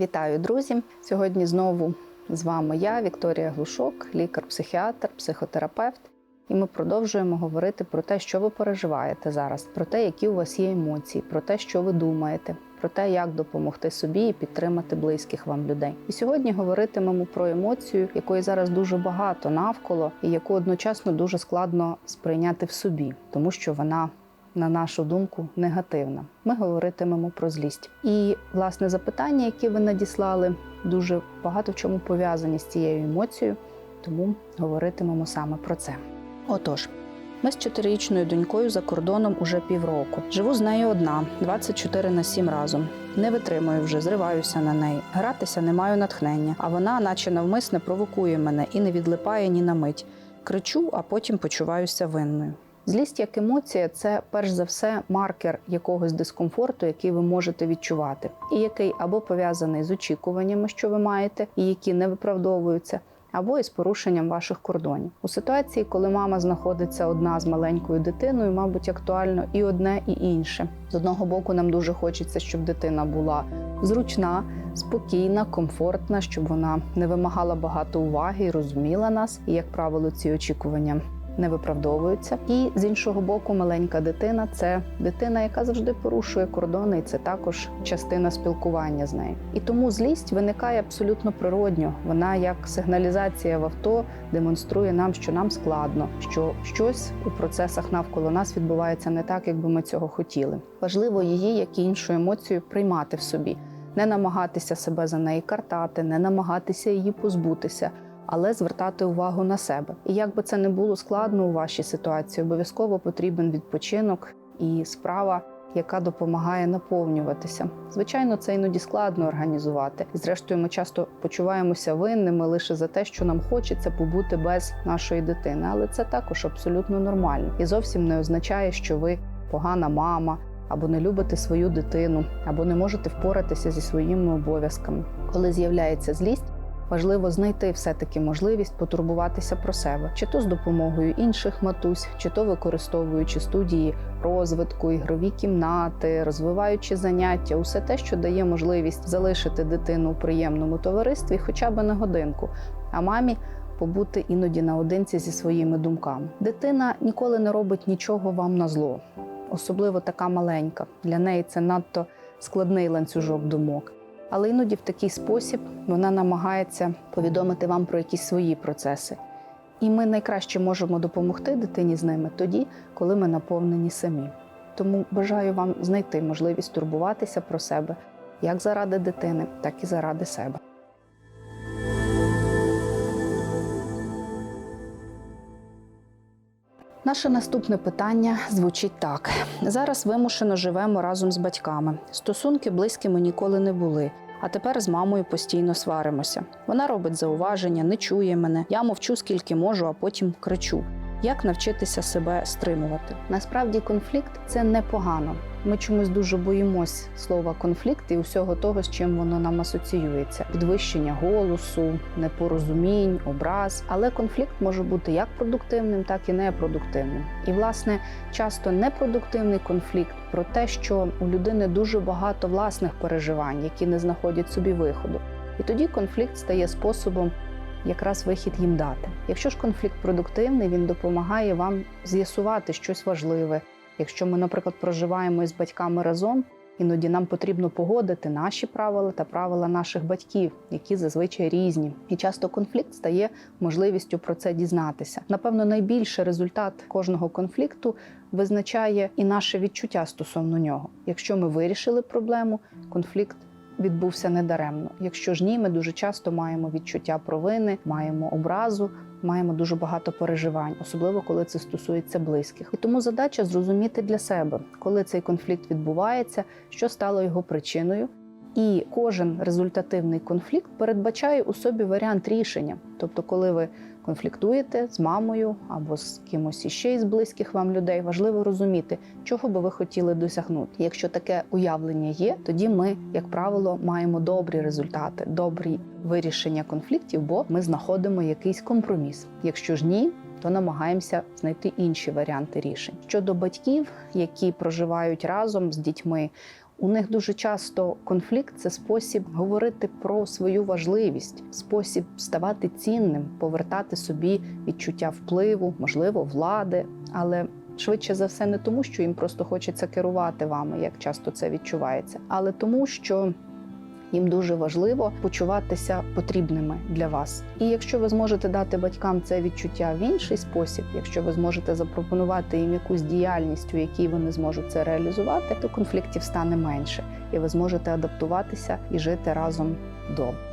Вітаю, друзі! Сьогодні знову з вами я, Вікторія Глушок, лікар-психіатр, психотерапевт. І ми продовжуємо говорити про те, що ви переживаєте зараз, про те, які у вас є емоції, про те, що ви думаєте, про те, як допомогти собі і підтримати близьких вам людей. І сьогодні говоритимемо про емоцію, якої зараз дуже багато навколо, і яку одночасно дуже складно сприйняти в собі, тому що вона на нашу думку, негативна. Ми говоритимемо про злість. І власне запитання, які ви надіслали, дуже багато в чому пов'язані з цією емоцією, тому говоритимемо саме про це. Отож. Ми з чотирирічною донькою за кордоном уже півроку. Живу з нею одна, 24 на 7 разом. Не витримую вже, зриваюся на неї. Гратися не маю натхнення, а вона, наче навмисне, провокує мене і не відлипає ні на мить. Кричу, а потім почуваюся винною. Злість як емоція це перш за все маркер якогось дискомфорту, який ви можете відчувати, і який або пов'язаний з очікуваннями, що ви маєте, і які не виправдовуються, або із порушенням ваших кордонів. У ситуації, коли мама знаходиться одна з маленькою дитиною, мабуть, актуально і одне, і інше. З одного боку, нам дуже хочеться, щоб дитина була зручна, спокійна, комфортна, щоб вона не вимагала багато уваги і розуміла нас. І, як правило, ці очікування не виправдовуються. І з іншого боку, маленька дитина це дитина, яка завжди порушує кордони, і це також частина спілкування з нею. І тому злість виникає абсолютно природньо. Вона як сигналізація в авто демонструє нам, що нам складно, що щось у процесах навколо нас відбувається не так, як би ми цього хотіли. Важливо її, як і іншу емоцію, приймати в собі, не намагатися себе за неї картати, не намагатися її позбутися але звертати увагу на себе. І як би це не було складно у вашій ситуації, обов'язково потрібен відпочинок і справа. Яка допомагає наповнюватися. Звичайно, це іноді складно організувати. І зрештою, ми часто почуваємося винними лише за те, що нам хочеться побути без нашої дитини. Але це також абсолютно нормально і зовсім не означає, що ви погана мама, або не любите свою дитину, або не можете впоратися зі своїми обов'язками. Коли з'являється злість, важливо знайти все-таки можливість потурбуватися про себе, чи то з допомогою інших матусь, чи то використовуючи студії розвитку, ігрові кімнати, розвиваючи заняття, усе те, що дає можливість залишити дитину у приємному товаристві, хоча б на годинку, а мамі. Побути іноді наодинці зі своїми думками. Дитина ніколи не робить нічого вам на зло, особливо така маленька. Для неї це надто складний ланцюжок думок але іноді в такий спосіб вона намагається повідомити вам про якісь свої процеси. І ми найкраще можемо допомогти дитині з ними тоді, коли ми наповнені самі. Тому бажаю вам знайти можливість турбуватися про себе як заради дитини, так і заради себе. Наше наступне питання звучить так: зараз вимушено живемо разом з батьками. Стосунки близькими ніколи не були. А тепер з мамою постійно сваримося. Вона робить зауваження, не чує мене. Я мовчу скільки можу, а потім кричу. Як навчитися себе стримувати? Насправді конфлікт це непогано. Ми чомусь дуже боїмось слова конфлікт і усього того, з чим воно нам асоціюється: підвищення голосу, непорозумінь, образ. Але конфлікт може бути як продуктивним, так і непродуктивним. І, власне, часто непродуктивний конфлікт про те, що у людини дуже багато власних переживань, які не знаходять собі виходу. І тоді конфлікт стає способом якраз вихід їм дати. Якщо ж конфлікт продуктивний, він допомагає вам з'ясувати щось важливе. Якщо ми, наприклад, проживаємо із батьками разом, іноді нам потрібно погодити наші правила та правила наших батьків, які зазвичай різні. І часто конфлікт стає можливістю про це дізнатися. Напевно, найбільший результат кожного конфлікту визначає і наше відчуття стосовно нього. Якщо ми вирішили проблему, конфлікт відбувся недаремно. Якщо ж ні, ми дуже часто маємо відчуття провини, маємо образу, маємо дуже багато переживань, особливо коли це стосується близьких. І тому задача зрозуміти для себе, коли цей конфлікт відбувається, що стало його причиною. І кожен результативний конфлікт передбачає у собі варіант рішення. Тобто, коли ви конфліктуєте з мамою або з кимось іще із близьких вам людей, важливо розуміти, чого би ви хотіли досягнути. Якщо таке уявлення є, тоді ми, як правило, маємо добрі результати, добрі вирішення конфліктів, бо ми знаходимо якийсь компроміс. Якщо ж ні, то намагаємося знайти інші варіанти рішень щодо батьків, які проживають разом з дітьми У них дуже часто конфлікт це спосіб говорити про свою важливість, спосіб ставати цінним, повертати собі відчуття впливу, можливо, влади, але швидше за все не тому, що їм просто хочеться керувати вами, як часто це відчувається, але тому, що їм дуже важливо почуватися потрібними для вас. І якщо ви зможете дати батькам це відчуття в інший спосіб, якщо ви зможете запропонувати їм якусь діяльність, у якій вони зможуть це реалізувати, то конфліктів стане менше, і ви зможете адаптуватися і жити разом добре.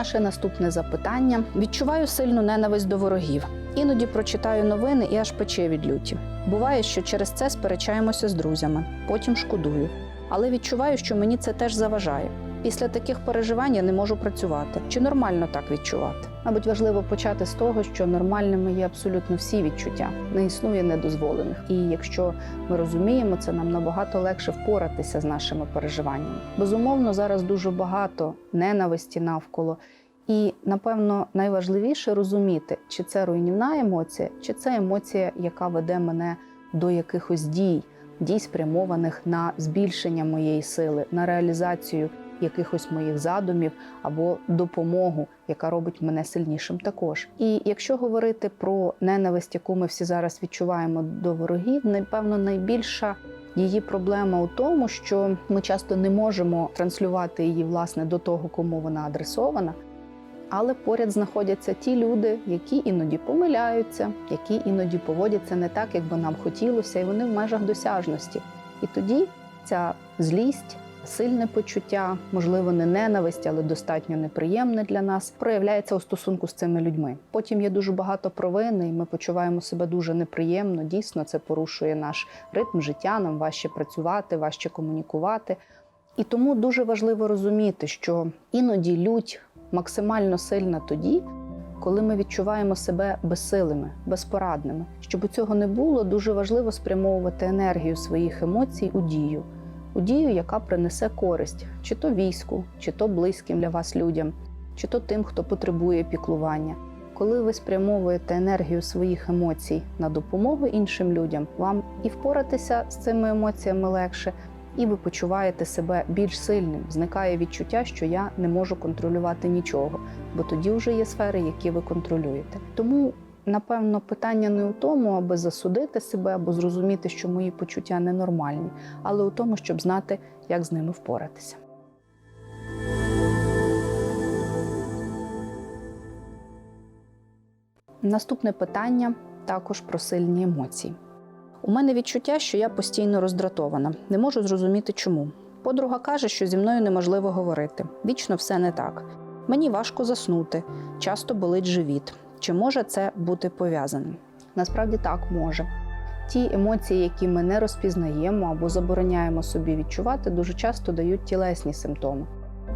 Наше наступне запитання: відчуваю сильну ненависть до ворогів. Іноді прочитаю новини і аж пече від люті. Буває, що через це сперечаємося з друзями, потім шкодую. Але відчуваю, що мені це теж заважає. Після таких переживань я не можу працювати. Чи нормально так відчувати? Мабуть, важливо почати з того, що нормальними є абсолютно всі відчуття, не існує недозволених. І якщо ми розуміємо, це нам набагато легше впоратися з нашими переживаннями. Безумовно, зараз дуже багато ненависті навколо. І напевно найважливіше розуміти, чи це руйнівна емоція, чи це емоція, яка веде мене до якихось дій, дій спрямованих на збільшення моєї сили, на реалізацію якихось моїх задумів або допомогу, яка робить мене сильнішим також. І якщо говорити про ненависть, яку ми всі зараз відчуваємо до ворогів, напевно, найбільша її проблема у тому, що ми часто не можемо транслювати її власне до того, кому вона адресована. Але поряд знаходяться ті люди, які іноді помиляються, які іноді поводяться не так, як би нам хотілося, і вони в межах досяжності. І тоді ця злість, сильне почуття, можливо, не ненависть, але достатньо неприємне для нас, проявляється у стосунку з цими людьми. Потім є дуже багато провини, і ми почуваємо себе дуже неприємно. Дійсно, це порушує наш ритм життя, нам важче працювати, важче комунікувати. І тому дуже важливо розуміти, що іноді лють максимально сильна тоді, коли ми відчуваємо себе безсилими, безпорадними. Щоб цього не було, дуже важливо спрямовувати енергію своїх емоцій у дію, у дію, яка принесе користь, чи то війську, чи то близьким для вас людям, чи то тим, хто потребує піклування. Коли ви спрямовуєте енергію своїх емоцій на допомогу іншим людям, вам і впоратися з цими емоціями легше, і ви почуваєте себе більш сильним. Зникає відчуття, що я не можу контролювати нічого, бо тоді вже є сфери, які ви контролюєте. Тому, напевно, питання не у тому, аби засудити себе або зрозуміти, що мої почуття ненормальні, але у тому, щоб знати, як з ними впоратися. Наступне питання також про сильні емоції. У мене відчуття, що я постійно роздратована, не можу зрозуміти чому. Подруга каже, що зі мною неможливо говорити. Вічно все не так. Мені важко заснути, часто болить живіт. Чи може це бути пов'язаним? Насправді так може. Ті емоції, які ми не розпізнаємо або забороняємо собі відчувати, дуже часто дають тілесні симптоми.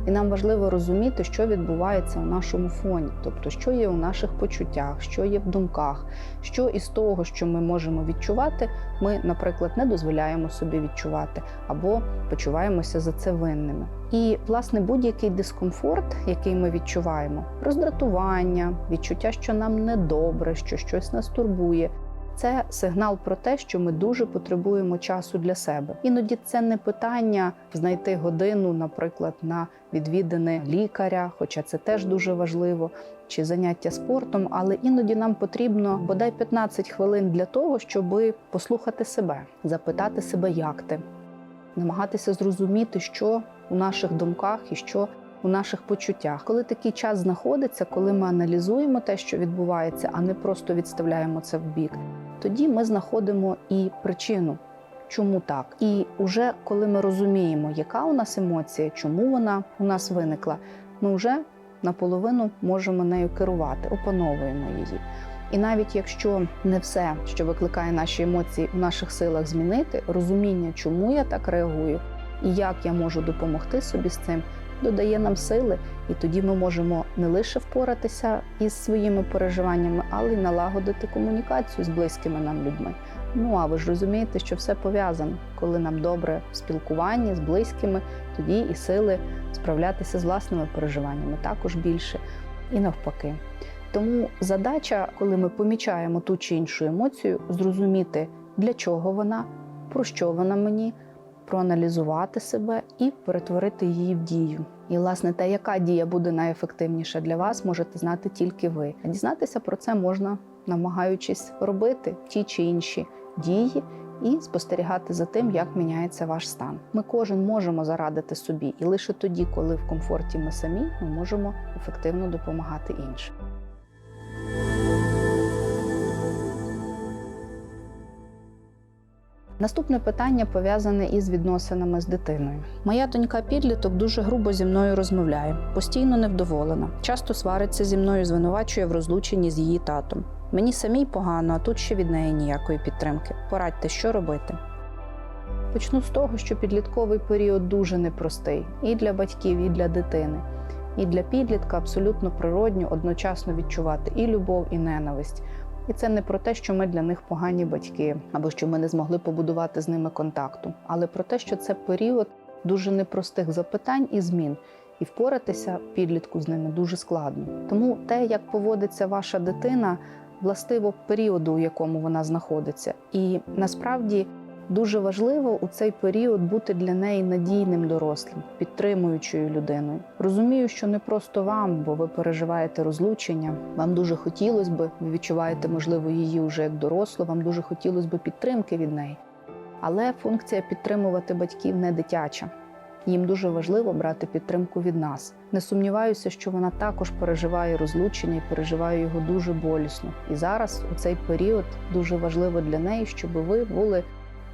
І нам важливо розуміти, що відбувається у нашому фоні, тобто, що є у наших почуттях, що є в думках, що із того, що ми можемо відчувати, ми, наприклад, не дозволяємо собі відчувати або почуваємося за це винними. І, власне, будь-який дискомфорт, який ми відчуваємо, роздратування, відчуття, що нам недобре, що щось нас турбує. Це сигнал про те, що ми дуже потребуємо часу для себе. Іноді це не питання знайти годину, наприклад, на відвідини лікаря, хоча це теж дуже важливо, чи заняття спортом, але іноді нам потрібно бодай 15 хвилин для того, щоб послухати себе, запитати себе, як ти, намагатися зрозуміти, що у наших думках і що у наших почуттях. Коли такий час знаходиться, коли ми аналізуємо те, що відбувається, а не просто відставляємо це в бік, тоді ми знаходимо і причину, чому так. І вже коли ми розуміємо, яка у нас емоція, чому вона у нас виникла, ми вже наполовину можемо нею керувати, опановуємо її. І навіть якщо не все, що викликає наші емоції, у наших силах змінити, розуміння, чому я так реагую і як я можу допомогти собі з цим, додає нам сили, і тоді ми можемо не лише впоратися із своїми переживаннями, але й налагодити комунікацію з близькими нам людьми. Ну а ви ж розумієте, що все пов'язано. Коли нам добре в спілкуванні з близькими, тоді і сили справлятися з власними переживаннями також більше, і навпаки. Тому задача, коли ми помічаємо ту чи іншу емоцію, зрозуміти, для чого вона, про що вона мені, проаналізувати себе і перетворити її в дію. І, власне, те, яка дія буде найефективніша для вас, можете знати тільки ви. А дізнатися про це можна, намагаючись робити ті чи інші дії і спостерігати за тим, як міняється ваш стан. Ми кожен можемо зарадити собі, і лише тоді, коли в комфорті ми самі, ми можемо ефективно допомагати іншим. Наступне питання пов'язане із відносинами з дитиною. Моя донька підліток дуже грубо зі мною розмовляє, постійно невдоволена. Часто свариться зі мною, звинувачує в розлученні з її татом. Мені самій погано, а тут ще від неї ніякої підтримки. Порадьте, що робити. Почну з того, що підлітковий період дуже непростий і для батьків, і для дитини. І для підлітка абсолютно природньо одночасно відчувати і любов, і ненависть. І це не про те, що ми для них погані батьки, або що ми не змогли побудувати з ними контакту, але про те, що це період дуже непростих запитань і змін, і впоратися підлітку з ними дуже складно. Тому те, як поводиться ваша дитина, властиво періоду, у якому вона знаходиться, і насправді. Дуже важливо у цей період бути для неї надійним дорослим, підтримуючою людиною. Розумію, що не просто вам, бо ви переживаєте розлучення. Вам дуже хотілося б, ви відчуваєте, можливо, її вже як дорослу, вам дуже хотілося б підтримки від неї. Але функція підтримувати батьків не дитяча. Їм дуже важливо брати підтримку від нас. Не сумніваюся, що вона також переживає розлучення і переживає його дуже болісно. І зараз, у цей період, дуже важливо для неї, щоб ви були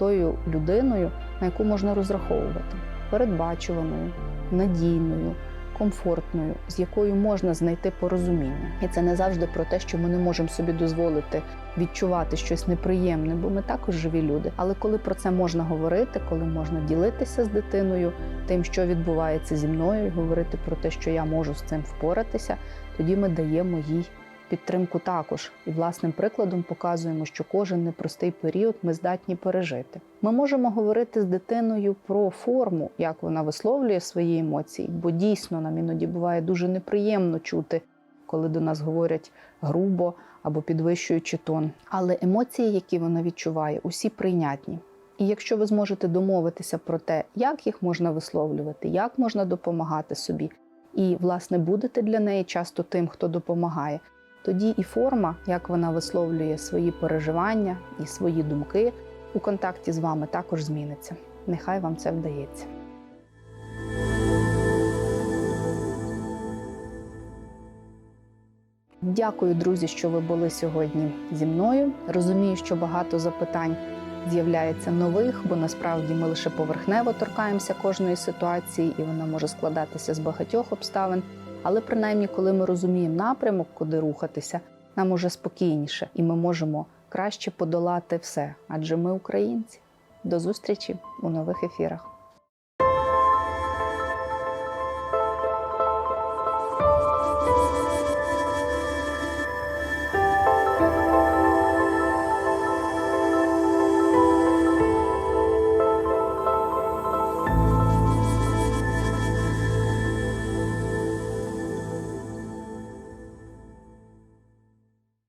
тою людиною, на яку можна розраховувати, передбачуваною, надійною, комфортною, з якою можна знайти порозуміння. І це не завжди про те, що ми не можемо собі дозволити відчувати щось неприємне, бо ми також живі люди. Але коли про це можна говорити, коли можна ділитися з дитиною, тим, що відбувається зі мною, і говорити про те, що я можу з цим впоратися, тоді ми даємо їй підтримку також і власним прикладом показуємо, що кожен непростий період ми здатні пережити. Ми можемо говорити з дитиною про форму, як вона висловлює свої емоції, бо дійсно нам іноді буває дуже неприємно чути, коли до нас говорять грубо або підвищуючи тон. Але емоції, які вона відчуває, усі прийнятні. І якщо ви зможете домовитися про те, як їх можна висловлювати, як можна допомагати собі, і, власне, будете для неї часто тим, хто допомагає, тоді і форма, як вона висловлює свої переживання і свої думки у контакті з вами, також зміниться. Нехай вам це вдається. Дякую, друзі, що ви були сьогодні зі мною. Розумію, що багато запитань з'являється нових, бо насправді ми лише поверхнево торкаємося кожної ситуації, і вона може складатися з багатьох обставин. Але принаймні, коли ми розуміємо напрямок, куди рухатися, нам уже спокійніше, і ми можемо краще подолати все. Адже ми українці. До зустрічі у нових ефірах.